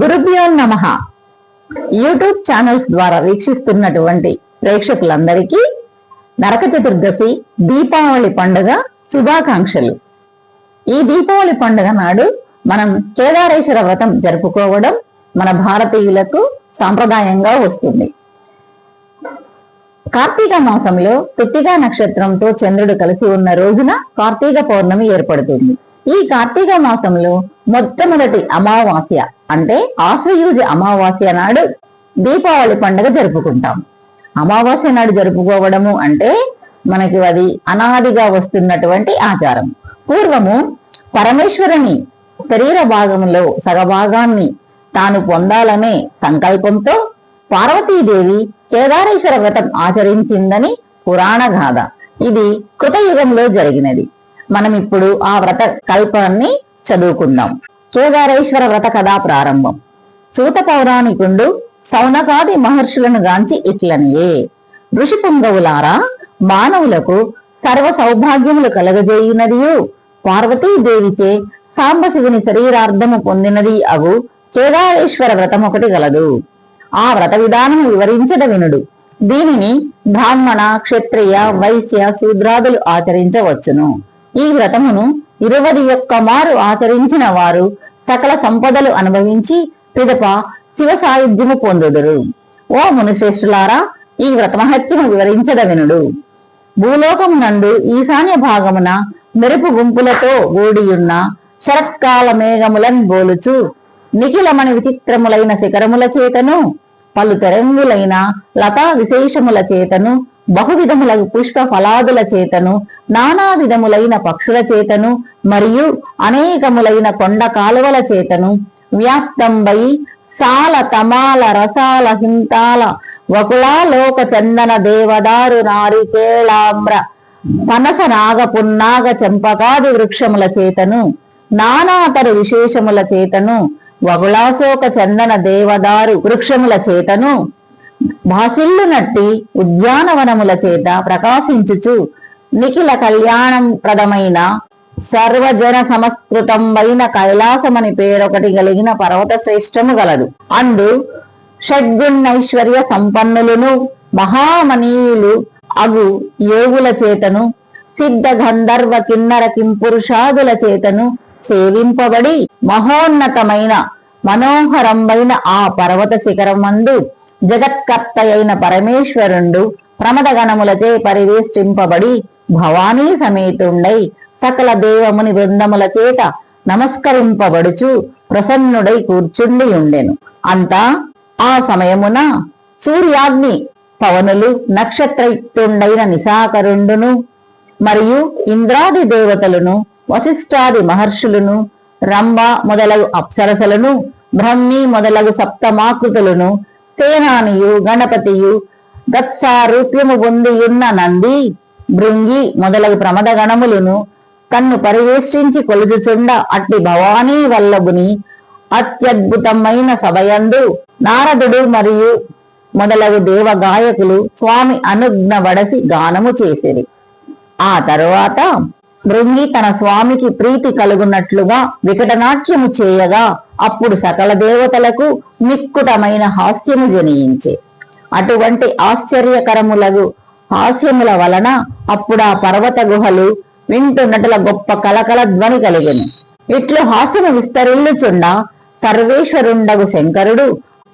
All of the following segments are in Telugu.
గురుభ్యో నమ. యూట్యూబ్ ఛానల్స్ ద్వారా వీక్షిస్తున్నటువంటి ప్రేక్షకులందరికీ నరక చతుర్దశి దీపావళి పండుగ శుభాకాంక్షలు. ఈ దీపావళి పండుగ నాడు మనం కేదారేశ్వర వ్రతం జరుపుకోవడం మన భారతీయులకు సాంప్రదాయంగా వస్తుంది. కార్తీక మాసంలో కృత్తికా నక్షత్రంతో చంద్రుడు కలిసి ఉన్న రోజున కార్తీక పౌర్ణమి ఏర్పడుతుంది. ఈ కార్తీక మాసంలో మొట్టమొదటి అమావాస్య అంటే ఆశ్వయుజ అమావాస్య నాడు దీపావళి పండుగ జరుపుకుంటాం. అమావాస్య నాడు జరుపుకోవడము అంటే మనకి అది అనాదిగా వస్తున్నటువంటి ఆచారం. పూర్వము పరమేశ్వరుని శరీర భాగంలో సగభాగాన్ని తాను పొందాలనే సంకల్పంతో పార్వతీదేవి కేదారేశ్వర వ్రతం ఆచరించిందని పురాణ గాథ. ఇది కృతయుగంలో జరిగినది. మనం ఇప్పుడు ఆ వ్రత కల్పాన్ని చదువుకుందాం. కేదారేశ్వర వ్రత కథా ప్రారంభం. సూత పౌరాణికుండు సౌనకాది మహర్షులను గాంచి ఇట్లనియే. ఋషి పుంగవులారా మానవులకు సర్వ సౌభాగ్యములు కలగజేయునదియు. పార్వతీదేవిచే సాంబశివుని శరీరార్థము పొందినది అగు కేదారేశ్వర వ్రతం ఒకటి గలదు. ఆ వ్రత విధానం వివరించద వినుడు. దీనిని బ్రాహ్మణ క్షత్రియ వైశ్య శూద్రాదులు ఆచరించవచ్చును. ఈ వ్రతమును ఇరవై యొక్క మారు ఆచరించిన వారు సకల సంపదలు అనుభవించి పిదప శివ సాయుధ్యము పొందుదురు. ఓ మునిశ్రేష్ఠులారా ఈ వ్రతమహత్యము వివరించద వినుడు భూలోకమునందు ఈశాన్య భాగమున మెరుపు గుంపులతో గూడియున్న శరత్కాల మేఘములన్ బోలుచు నిఖిలమణి విచిత్రములైన శిఖరముల చేతను పలు తెరంగులైన లతా విశేషముల చేతను బహువిధములకు పుష్ప ఫలాదుల చేతను నానా విధములైన పక్షుల చేతను మరియు అనేకములైన కొండ కాలువల చేతను వ్యాప్తంబై సాల తమాల రసాల హింతాల వకుళాలోక చందన దేవదారు నారికేళామ్ర పనస నాగ పున్నాగ చంపకాది వృక్షముల చేతను నానాతరు విశేషముల చేతను వగుళాశోక చందన దేవదారు వృక్షముల చేతను భాసిల్లు నట్టి ఉద్యానవనముల చేత ప్రకాశించుచు నిఖిల కళ్యాణం ప్రదమైన సర్వజన సమస్కృతమైన కైలాసమని పేరొకటి కలిగిన పర్వత శ్రేష్టము గలదు. అందు షడ్గుణైశ్వర్య సంపన్నులను మహామనీయులు అగు యోగుల చేతను సిద్ధ గంధర్వ కిన్నర కింపురుషాదుల చేతను సేవింపబడి మహోన్నతమైన మనోహరంబైన ఆ పర్వత శిఖరం మందు జగత్కర్త అయిన పరమేశ్వరుండు ప్రమదగణములచే పరివేష్టింపబడి భవానీ సమేతుండై సకల దేవముని బృందముల చేత నమస్కరింపబడుచు ప్రసన్నుడై కూర్చుండి ఉండెను అంతా ఆ సమయమున సూర్యాగ్ని పవనులు నక్షత్రయుక్తుండైన నిశాకరుండును మరియు ఇంద్రాది దేవతలను వశిష్ఠాది మహర్షులను రంభ మొదలగు అప్సరసలను బ్రహ్మి మొదలగు సప్తమాకృతులను సేనానియు గణపతియు గత్సారూప్యము పొందియున్న నంది భృంగి మొదలగు ప్రమద గణములను కన్ను పరివేష్టించి కొలుచుచుండ అట్టి భవానీ వల్లభుని అత్యద్భుతమైన సభయందు నారదుడు మరియు మొదలగు దేవ గాయకులు స్వామి అనుజ్ఞ వడసి గానము చేసిరి ఆ తరువాత భృంగి తన స్వామికి ప్రీతి కలుగునట్లుగా వికటనాట్యము చేయగా అప్పుడు సకల దేవతలకు మిక్కుటమైన హాస్యము జనియించే అటువంటి ఆశ్చర్యకరములగు హాస్యముల వలన అప్పుడు ఆ పర్వత గుహలు వింటున్నట్ల గొప్ప కలకల ధ్వని కలిగెను. ఇట్లు హాస్యము విస్తరిల్లుచుండ సర్వేశ్వరుండగు శంకరుడు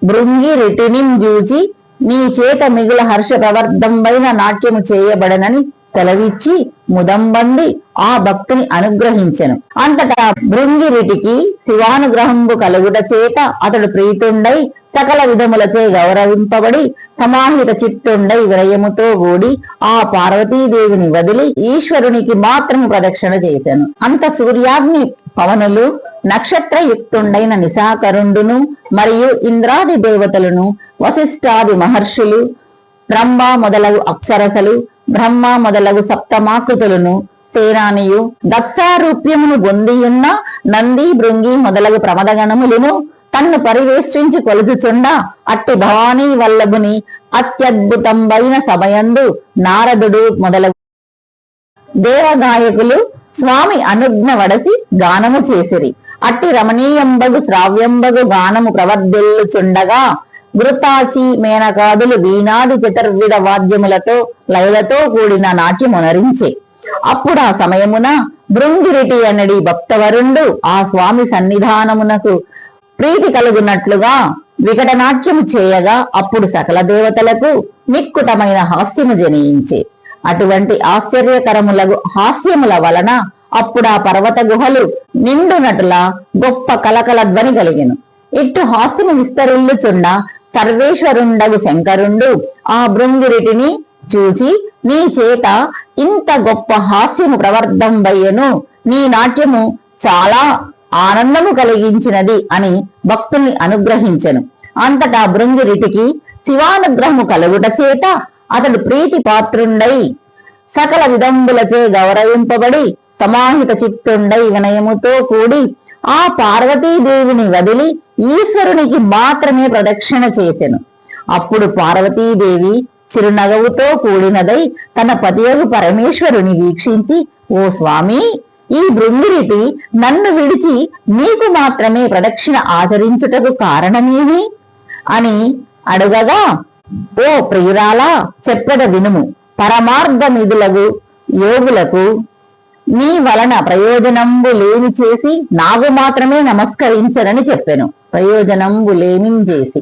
భృంగి రిటినిం జూచి నీ చేత మిగుల హర్ష ప్రవర్ధంబైన నాట్యము చేయబడనని సెలవిచ్చి ముదంబంది ఆ భక్తుని అనుగ్రహించెను. అంతటా భృంగిరిటికి శివానుగ్రహంబు కలుగుట చేత అతడు ప్రీతుండై సకల విధములచే గౌరవింపబడి సమాహిత చిత్తుండై విరయముతో కూడి ఆ పార్వతీదేవిని వదిలి ఈశ్వరునికి మాత్రం ప్రదక్షిణ చేశాను అంత సూర్యాగ్ని పవనులు నక్షత్రయుక్తుండైన నిశాకరుండును మరియు ఇంద్రాది దేవతలను వశిష్ఠాది మహర్షులు రంభ మొదలగు అప్సరసలు బ్రహ్మ మొదలగు సప్తమాకృతులను సేనానియు దత్సారూప్యమును పొందియున్న నంది భృంగి మొదలగు ప్రమదగణములను తన్ను పరివేష్టించి కొలుచుచుండ అట్టి భవానీ వల్లభుని అత్యద్భుతంబైన సమయందు నారదుడు మొదలగు దేవగాయకులు స్వామి అనుజ్ఞ వడసి గానము చేసిరి. అట్టి రమణీయంబగు శ్రావ్యంబగు గానము ప్రవర్ధిల్లుచుండగా వృత్తాసి మేనకాదులు వీణాది చతుర్విధ వాద్యములతో లయలతో కూడిన నాట్యమునరించే అప్పుడు ఆ సమయమున బృంగిరిటి అనడి భక్తవరుండు ఆ స్వామి సన్నిధానమునకు ప్రీతి కలుగునట్లుగా వికటనాట్యము చేయగా అప్పుడు సకల దేవతలకు నిక్కుటమైన హాస్యము జనించే అటువంటి ఆశ్చర్యకరములగు హాస్యముల వలన అప్పుడు ఆ పర్వత గుహలు నిండునటుల గొప్ప కలకల ధ్వని కలిగిను. ఇట్టు హాస్యము విస్తరిల్లుచుండ సర్వేశ్వరుండగు శంకరుండు ఆ భృంగిరిటిని చూచి నీ చేత ఇంత గొప్ప హాస్యము ప్రవర్ధంబయ్యను. నీ నాట్యము చాలా ఆనందము కలిగించినది అని భక్తుల్ని అనుగ్రహించెను. అంతటా భృంగిరిటికి శివానుగ్రహము కలుగుట చేత అతడు ప్రీతి పాత్రుండై సకల విదంబులచే గౌరవింపబడి సమాహిత చిత్తుండై వినయముతో కూడి ఆ పార్వతీదేవిని వదిలి ఈశ్వరునికి మాత్రమే ప్రదక్షిణ చేసెను. అప్పుడు పార్వతీదేవి చిరునగవుతో కూడినదై తన పతియగు పరమేశ్వరుని వీక్షించి ఓ స్వామి ఈ భృంగిరిటి నన్ను విడిచి నీకు మాత్రమే ప్రదక్షిణ ఆచరించుటకు కారణమేమి? అని అడుగగా ఓ ప్రియురాలా చెప్పద వినుము. పరమార్థమిదులకు యోగులకు నీ వలన ప్రయోజనంబు లేమి చేసి నాకు మాత్రమే నమస్కరించనని చెప్పెను. ప్రయోజనంబు లేమి చేసి.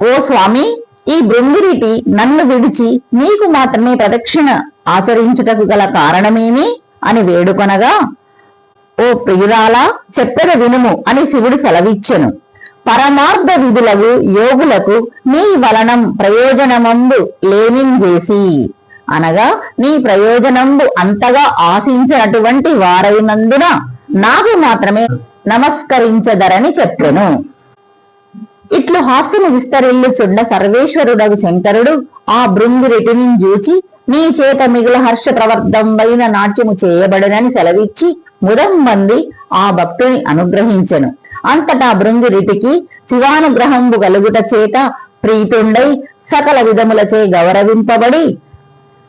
ఓ స్వామి ఈ బృంగిరిటి నన్ను విడిచి నీకు మాత్రమే ప్రదక్షిణ ఆచరించుటకు గల కారణమేమి అని వేడుకొనగా ఓ ప్రియురాలా చెప్పెద వినుము అని శివుడు సెలవిచ్చెను. పరమార్థ విధులకు యోగులకు నీ వలనం ప్రయోజనమంబు లేమింజేసి అనగా నీ ప్రయోజనంబు అంతగా ఆశించినటువంటి వారైనందున నాకు మాత్రమే నమస్కరించదరని చెప్పెను. ఇట్లు హాస్యము విస్తరిల్లుచుండ సర్వేశ్వరుడగు శంకరుడు ఆ భృంగిరెటిని జూచి నీ చేత మిగుల హర్ష ప్రవర్ధంబైన నాట్యము చేయబడనని సెలవిచ్చి ముదం మంది ఆ భక్తుని అనుగ్రహించెను. అంతటా భృంగిరిటికి శివానుగ్రహంబు కలుగుట చేత ప్రీతుండై సకల విధములచే గౌరవింపబడి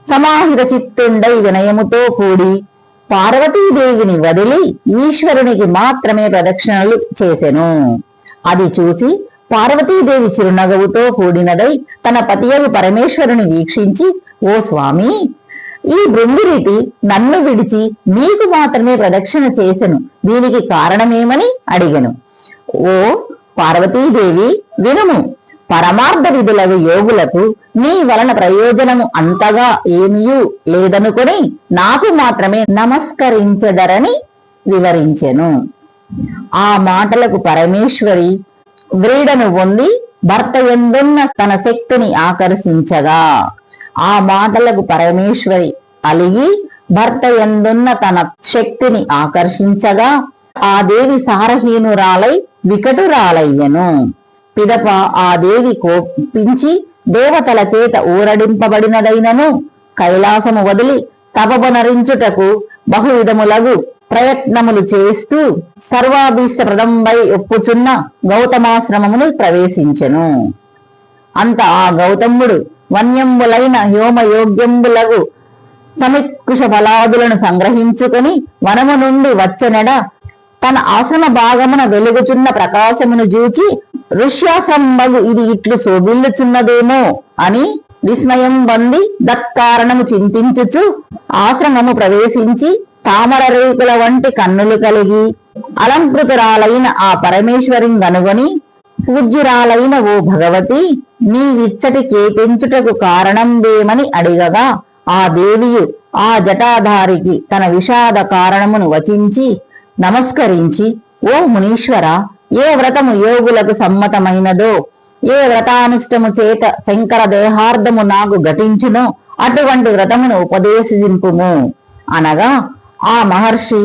సమాహిత చిత్తుండై వినయముతో కూడి పార్వతీదేవిని వదిలి ఈశ్వరునికి మాత్రమే ప్రదక్షిణలు చేసెను. అది చూసి పార్వతీదేవి చిరునగవుతో కూడినదై తన పతియగు పరమేశ్వరుని వీక్షించి ఓ స్వామి ఈ బృంగిరిటి నన్ను విడిచి నీకు మాత్రమే ప్రదక్షిణ చేసెను. దీనికి కారణమేమని అడిగను. ఓ పార్వతీదేవి వినుము. పరమార్థ విధులకు యోగులకు నీ వలన ప్రయోజనము అంతగా ఏమియూ లేదనుకొని నాకు మాత్రమే నమస్కరించదరని వివరించెను. ఆ మాటలకు పరమేశ్వరి వ్రీడను పొంది భర్త ఎందున్న తన శక్తిని ఆకర్షించగా ఆ మాటలకు పరమేశ్వరి అలిగి భర్త ఎందున్న తన శక్తిని ఆకర్షించగా ఆ దేవి సారహీనురాలై వికటురాలయ్యను. పిదప ఆ దేవి కోపించి దేవతల చేత ఊరడింపబడినదైనను కైలాసము వదిలి తపబనరించుటకు బహువిధములగు ప్రయత్నములు చేస్తూ సర్వాభీష్టప్రదంబై ఒప్పుచున్న గౌతమాశ్రమమును ప్రవేశించెను. అంత ఆ గౌతముడు వన్యంబులైన హోమయోగ్యంబులగు సమిత్కుశ ఫలాదులను సంగ్రహించుకొని వనము నుండి వచ్చనెడ తన ఆశ్రమ భాగమున వెలుగుచున్న ప్రకాశమును చూచి ఋష్యాసంబగు ఇది ఇట్లు శోభిల్లుచున్నదేమో అని విస్మయం పొంది దత్కారణము చింతించుచు ఆశ్రమము ప్రవేశించి తామర రేకుల వంటి కన్నులు కలిగి అలంకృతురాలైన ఆ పరమేశ్వరిని గనుగొని పూజ్యురాలైన ఓ భగవతి నీ విచ్చటి కేపించుటకు కారణందేమని అడిగగా ఆ దేవియు ఆ జటాధారికి తన విషాద కారణమును వచించి నమస్కరించి ఓ మునీశ్వర ఏ వ్రతము యోగులకు సమ్మతమైనదో? ఏ వ్రతానిష్టము చేత శంకర దేహార్థము నాకు ఘటించునో? అటువంటి వ్రతమును ఉపదేశింపుము అనగా ఆ మహర్షి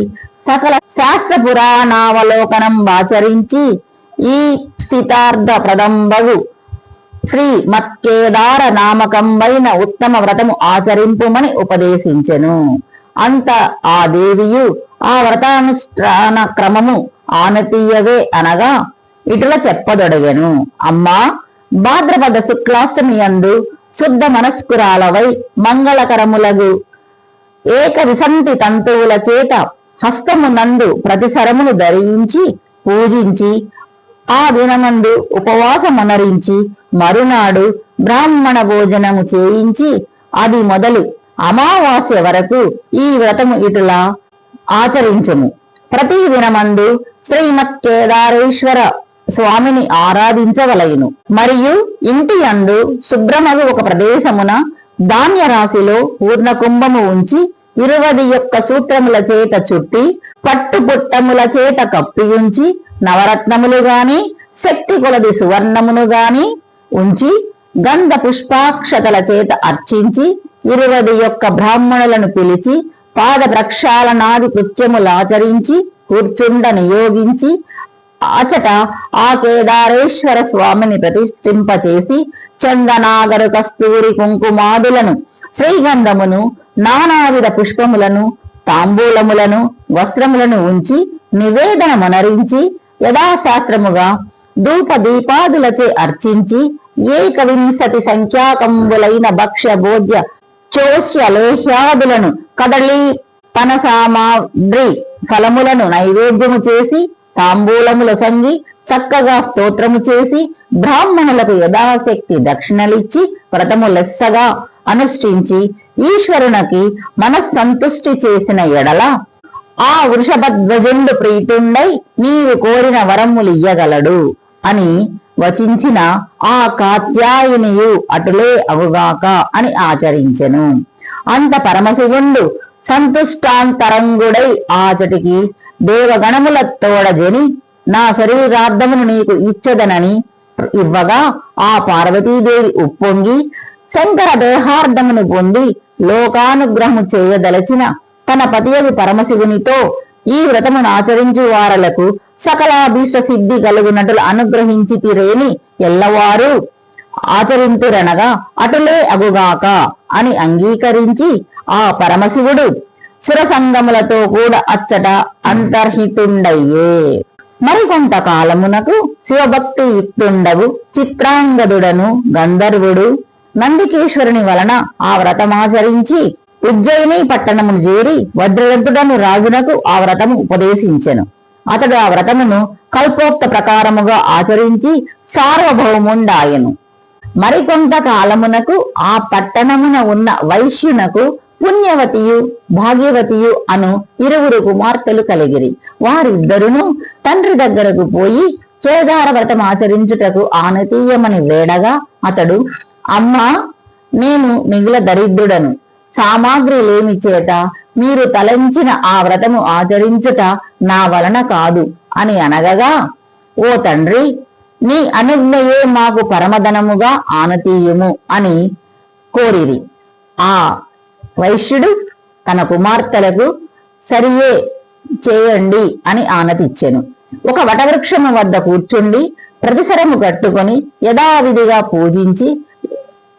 సకల శాస్త్ర పురాణావలోకనం ఆచరించి ఈ స్థితార్థ ప్రదంబగు శ్రీ మత్కేదార నామకంబైన ఉత్తమ వ్రతము ఆచరింపుమని ఉపదేశించెను. అంత ఆ దేవియు ఆ వ్రతానుష్ఠాన క్రమము ఆనతీయవే అనగా ఇటుల చెప్పదొడగెను. అమ్మా భాద్రపద శుక్లాష్టమి యందు శుద్ధ మనస్కురాలవై మంగళకరములగు ఏక విసంతి తంతువుల చేత హస్తము నందు ప్రతిసరమును ధరించి పూజించి ఆ దినమందు ఉపవాసమనరించి మరునాడు బ్రాహ్మణ భోజనము చేయించి అది మొదలు అమావాస్య వరకు ఈ వ్రతము ఇటులా ఆచరించుము. ప్రతి దినమందు శ్రీమత్ కేదారేశ్వర స్వామిని ఆరాధించవలయును. మరియు ఇంటి అందు శుభ్రమగు ఒక ప్రదేశమున ధాన్య రాశిలో పూర్ణ కుంభము ఉంచి ఇరువది యొక్క సూత్రముల చేత చుట్టి పట్టు పుట్టముల చేత కప్పి ఉంచి నవరత్నములు గాని శక్తి కొలది సువర్ణమును గాని ఉంచి గంధ పుష్పాక్షతల చేత అర్చించి ఇరువది యొక్క బ్రాహ్మణులను పిలిచి పాద ప్రక్షాళనాది కృత్యములాచరించి కూర్చుండ నియోగించి అచట ఆ కేదారేశ్వర స్వామిని ప్రతిష్ఠింపచేసి చందనాగరు కస్తూరి కుంకుమాదులను శ్రీగంధమును నానావిధ పుష్పములను తాంబూలములను వస్త్రములను ఉంచి నివేదన మనరించి యథాశాస్త్రముగా ధూప దీపాదులచే అర్చించి ఏకవింశతి సంఖ్యాకంబులైన భక్ష్య భోజ్య చోష్య లేహ్యాదులను కదళి పనసామాద్రి ఫలములను నైవేద్యము చేసి తాంబూలముల సంగి చక్కగా స్తోత్రము చేసి బ్రాహ్మణులకు యథాశక్తి దక్షిణలిచ్చి వ్రతము లెస్సగా అనుష్ఠించి ఈశ్వరునికి మనస్సంతుష్టి చేసిన ఎడల ఆ వృషభధ్వజుండు ప్రీతుండై నీవు కోరిన వరములియ్యగలడు అని వచించిన ఆ కాత్యాయనియు అటులే అగుగాక అని ఆచరించెను. అంత పరమశివుండు సంతుష్టాంతరంగుడై ఆచటికి దేవగణముల తోడజని నా శరీరార్థమును నీకు ఇచ్చదనని ఇవ్వగా ఆ పార్వతీదేవి ఉప్పొంగి శంకర దేహార్థమును పొంది లోకానుగ్రహము చేయదలచిన తన పతియగు పరమశివునితో ఈ వ్రతమును ఆచరించు వారలకు సకలాభీష్ట సిద్ధి కలుగునట్లు అనుగ్రహించి తిరేని ఎల్లవారు. ఆచరింతురనగా అటులే అగుగాక అని అంగీకరించి ఆ పరమశివుడు సురసంగములతో కూడా అచ్చట అంతర్హితుండయ్యే. మరికొంత కాలమునకు శివభక్తి యుక్తుండవు చిత్రాంగదుడను గంధర్వుడు నందికేశ్వరుని వలన ఆ వ్రతమాచరించి ఉజ్జయిని పట్టణమును చేరి వజ్రదంతుడను రాజునకు ఆ వ్రతము ఉపదేశించెను. అతడు ఆ వ్రతమును కల్పోక్త ప్రకారముగా ఆచరించి సార్వభౌముండాయను. మరికొంత కాలమునకు ఆ పట్టణమున ఉన్న వైశ్యునకు పుణ్యవతియు భాగ్యవతియు అను ఇరువురు కుమార్తెలు కలిగిరి. వారిద్దరును తండ్రి దగ్గరకు పోయి కేదార వ్రతం ఆచరించుటకు ఆనతీయమని వేడగా అతడు అమ్మా నేను మిగిల దరిద్రుడను. సామాగ్రి లేమి చేత మీరు తలంచిన ఆ వ్రతము ఆచరించుట నా వలన కాదు అని అనగగా ఓ తండ్రి నీ అనుజ్ఞయే మాకు పరమధనముగా ఆనతీయము అని కోరిరి. ఆ వైశ్యుడు తన కుమార్తెలకు సరియే చేయండి అని ఆనతిచ్చెను. ఒక వటవృక్షము వద్ద కూర్చుండి ప్రతిసరము కట్టుకొని యథావిధిగా పూజించి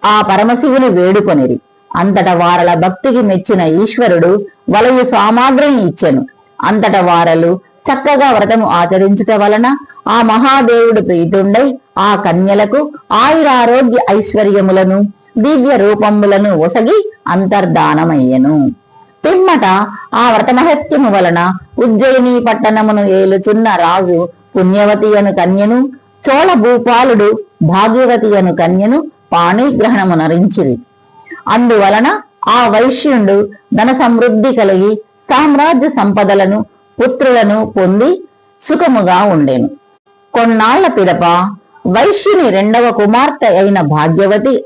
ఆ పరమశివుని వేడుకొనిరి. అంతట వారల భక్తికి మెచ్చిన ఈశ్వరుడు వలయు సామాగ్రిని ఇచ్చెను. అంతట వారలు చక్కగా వ్రతము ఆచరించుట వలన ఆ మహాదేవుడు ప్రీతుండై ఆ కన్యలకు ఆయురారోగ్య ఐశ్వర్యములను దివ్య రూపములను ఒసగి అంతర్ధానమయ్యను. పిమ్మట ఆ వ్రతమహత్యము వలన ఉజ్జయిని పట్టణమును ఏలుచున్న రాజు పుణ్యవతి అను కన్యను చోళ భూపాలుడు భాగ్యవతి అను కన్యను పాణిగ్రహణము నరించిరి. అందువలన ఆ వైశ్యుండు ధన సమృద్ధి కలిగి సామ్రాజ్య సంపదలను పుత్రులను పొంది సుఖముగా ఉండేను. కొన్నాళ్ళ పిదప వైశ్యుని రెండవ కుమార్తె అయిన భాగ్యవతి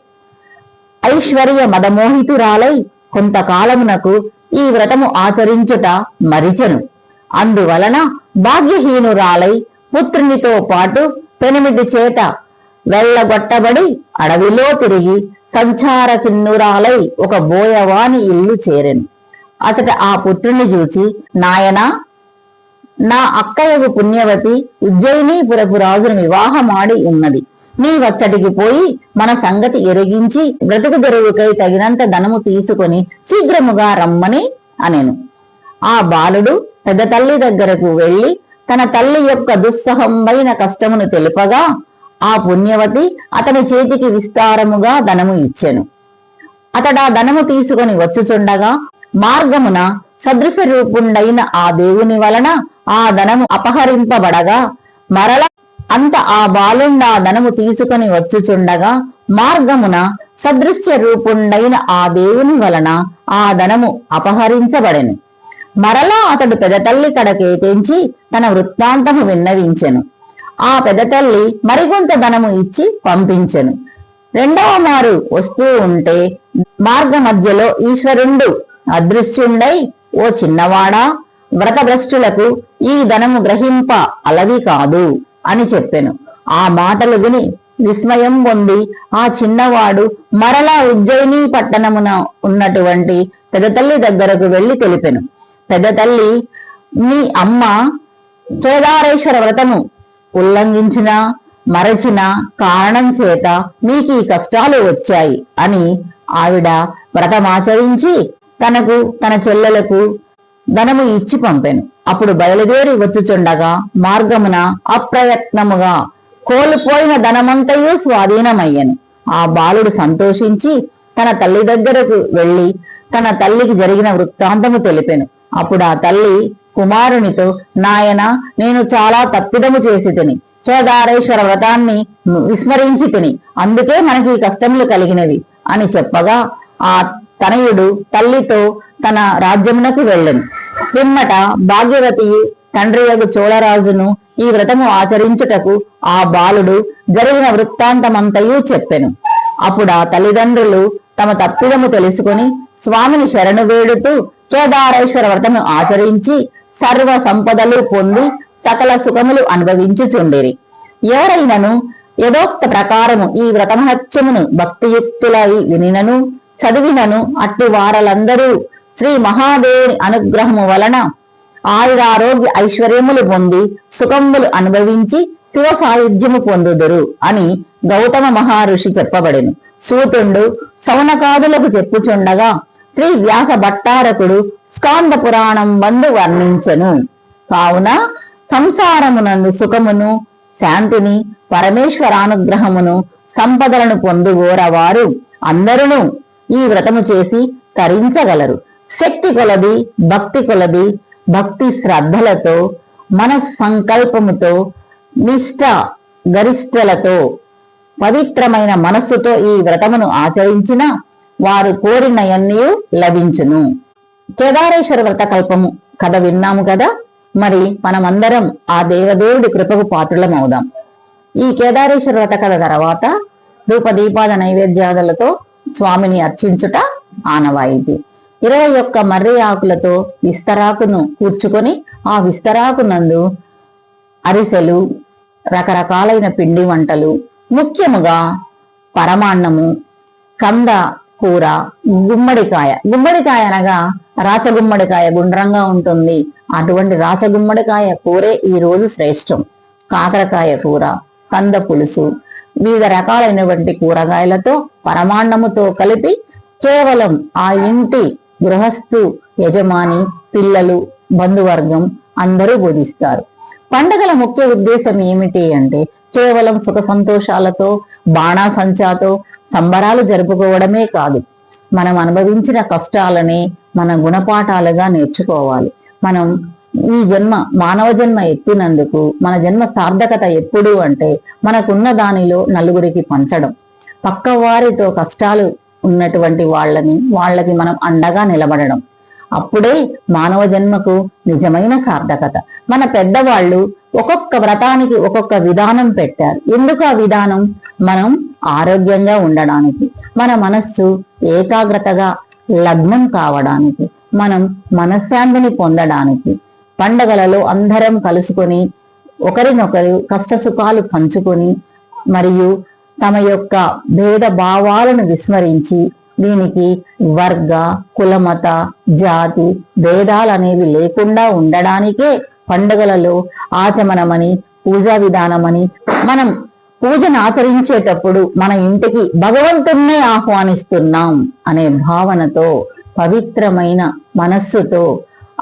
ఐశ్వర్య మదమోహితురాలై కొంతకాలమునకు ఈ వ్రతము ఆచరించుట మరిచెను. అందువలన భాగ్యహీనురాలై పుత్రునితో పాటు పెనిమిటి చేత వెళ్ళగొట్టబడి అడవిలో తిరిగి సంచార కిన్నురాలై ఒక బోయవాని ఇల్లు చేరెను. అతడు ఆ పుత్రుని చూచి నాయనా నా అక్కయ్యకు పుణ్యవతి ఉజ్జయినీపురపు రాజును వివాహమాడి ఉన్నది. నీ వచ్చటికి పోయి మన సంగతి ఎరిగించి బ్రతుకు దొరువుకై తగినంత ధనము తీసుకొని శీఘ్రముగా రమ్మని అనెను. ఆ బాలుడు పెద్ద తల్లి దగ్గరకు వెళ్ళి తన తల్లి యొక్క దుస్సహమైన కష్టమును తెలుపగా ఆ పుణ్యవతి అతని చేతికి విస్తారముగా ధనము ఇచ్చెను. అతడా ధనము తీసుకొని వచ్చుచుండగా మార్గమున సదృశ రూపుండైన ఆ దేవుని వలన ఆ ధనము అపహరింపబడగా మరల అంత ఆ బాలుండా ధనము తీసుకుని వచ్చుచుండగా మార్గమున సదృశ్య రూపుండైన ఆ దేవుని వలన ఆ ధనము అపహరించబడెను. మరలా అతడు పెదతల్లి కడకేతించి తన వృత్తాంతము విన్నవించెను. ఆ పెదతల్లి మరికొంత ధనము ఇచ్చి పంపించెను. రెండవ మారు వస్తూ ఉంటే మార్గ మధ్యలో ఈశ్వరుండు అదృశ్యుండై ఓ చిన్నవాడా వ్రతభ్రష్టులకు ఈ ధనము గ్రహింప అలవి కాదు అని చెప్పెను. ఆ మాటలు విని విస్మయం పొంది ఆ చిన్నవాడు మరలా ఉజ్జయిని పట్టణమున ఉన్నటువంటి పెదతల్లి దగ్గరకు వెళ్ళి తెలిపెను. పెదతల్లి మీ అమ్మ కేదారేశ్వర వ్రతము ఉల్లంఘించిన మరచిన కారణం చేత మీకు ఈ కష్టాలు వచ్చాయి అని ఆవిడ వ్రతమాచరించి తనకు తన చెల్లెలకు ధనము ఇచ్చి పంపెను. అప్పుడు బయలుదేరి వచ్చుచుండగా మార్గమున అప్రయత్నముగా కోల్పోయిన ధనమంతయు స్వాధీనమయ్యను. ఆ బాలుడు సంతోషించి తన తల్లి దగ్గరకు వెళ్ళి తన తల్లికి జరిగిన వృత్తాంతము తెలిపెను. అప్పుడు ఆ తల్లి కుమారునితో నాయన నేను చాలా తప్పిదము చేసి తిని చోదారేశ్వర వ్రతాన్ని విస్మరించి తిని అందుకే మనకి కష్టములు కలిగినవి అని చెప్పగా ఆ తనయుడు తల్లితో తన రాజ్యమునకు వెళ్ళెను. పిమ్మట భాగ్యవతి తండ్రి యొక్క చోళరాజును ఈ వ్రతము ఆచరించుటకు ఆ బాలుడు జరిగిన వృత్తాంతమంతయు చెప్పెను. అప్పుడు ఆ తల్లిదండ్రులు తమ తప్పిదము తెలుసుకొని స్వామిని శరణు వేడుతూ చోదారేశ్వర వ్రతము ఆచరించి సర్వ సంపదలు పొంది సకల సుఖములు అనుభవించుచుండిరి. ఎవరైనను యథోక్త ప్రకారము ఈ వ్రతమహత్యమును భక్తియుక్తులై వినినను చదివినను అట్టి వారలందరూ శ్రీ మహాదేవుని అనుగ్రహము వలన ఆయురారోగ్య ఐశ్వర్యములు పొంది సుఖములు అనుభవించి శివ సాయుధ్యము పొందుదురు అని గౌతమ మహర్షి చెప్పబడెను. సూతుండు సౌనకాదులకు చెప్పుచుండగా శ్రీ వ్యాస భట్టారకుడు స్కాంద పురాణం మందు వర్ణించెను. కావున సంసారమునందు సుఖమును శాంతిని పరమేశ్వరానుగ్రహమును సంపదలను పొందుగోరవారు అందరూ ఈ వ్రతము చేసి తరించగలరు. శక్తి కొలది భక్తి కొలది భక్తి శ్రద్ధలతో మన సంకల్పముతో నిష్ట గరిష్టలతో పవిత్రమైన మనస్సుతో ఈ వ్రతమును ఆచరించిన వారు కోరినయన్నీ లభించును. కేదారేశ్వర వ్రత కల్పము. కథ విన్నాము కదా? మరి మనమందరం ఆ దేవదేవుడి కృపకు పాత్రులమవుదాం. ఈ కేదారేశ్వర వ్రత కథ తర్వాత ధూపదీపాద నైవేద్యాదులతో స్వామిని అర్చించుట ఆనవాయితీ. ఇరవై ఒక్క మర్రి ఆకులతో విస్తరాకును కూర్చుకొని ఆ విస్తరాకు నందు అరిసెలు రకరకాలైన పిండి వంటలు ముఖ్యముగా పరమాన్నము కంద కూర గుమ్మడికాయ. గుమ్మడికాయ అనగా రాచగుమ్మడికాయ గుండ్రంగా ఉంటుంది. అటువంటి రాచగుమ్మడికాయ కూరే ఈ రోజు శ్రేష్టం. కాకరకాయ కూర కంద పులుసు వివిధ రకాలైనటువంటి కూరగాయలతో పరమాన్నముతో కలిపి కేవలం ఆ ఇంటి గృహస్థు యజమాని పిల్లలు బంధువర్గం అందరూ భోజిస్తారు పండగల ముఖ్య ఉద్దేశం ఏమిటి అంటే కేవలం సుఖ సంతోషాలతో బాణాసంచాతో సంబరాలు జరుపుకోవడమే కాదు. మనం అనుభవించిన కష్టాలని మన గుణపాఠాలుగా నేర్చుకోవాలి. మనం ఈ జన్మ మానవ జన్మ ఎత్తినందుకు మన జన్మ సార్థకత ఎప్పుడు అంటే మనకున్న దానిలో నలుగురికి పంచడం. పక్క వారితో కష్టాలు ఉన్నటువంటి వాళ్ళని వాళ్ళకి మనం అండగా నిలబడడం. అప్పుడే మానవ జన్మకు నిజమైన సార్థకత. మన పెద్దవాళ్ళు ఒక్కొక్క వ్రతానికి ఒక్కొక్క విధానం పెట్టారు. ఎందుకు ఆ విధానం? మనం ఆరోగ్యంగా ఉండడానికి మన మనస్సు ఏకాగ్రతగా లగ్నం కావడానికి మనం మనశ్శాంతిని పొందడానికి పండగలలో అందరం కలుసుకొని ఒకరినొకరు కష్ట సుఖాలు పంచుకొని మరియు తమ యొక్క భేద భావాలను విస్మరించి దీనికి వర్గ కులమత జాతి భేదాలు అనేవి లేకుండా ఉండడానికే పండుగలలో ఆచమనమని పూజా విధానమని మనం పూజను ఆచరించేటప్పుడు మన ఇంటికి భగవంతుణ్ణే ఆహ్వానిస్తున్నాం అనే భావనతో పవిత్రమైన మనస్సుతో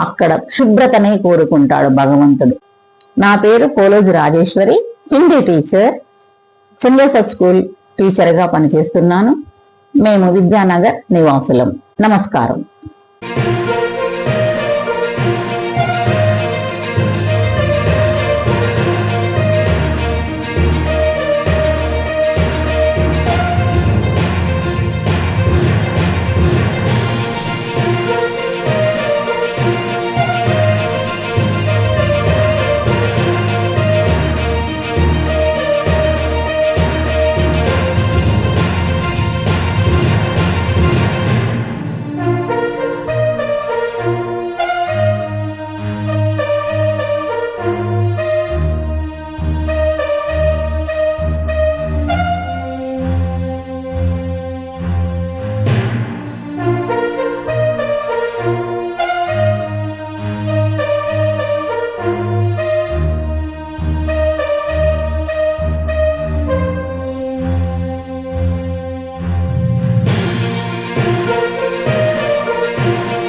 అక్కడ శుభ్రతనే కోరుకుంటాడు భగవంతుడు. నా పేరు పోలోజు రాజేశ్వరి హిందీ టీచర్ చంద్రసర్ స్కూల్ టీచర్గా పనిచేస్తున్నాను. మేము విద్యానగర్ నివాసులం. నమస్కారం.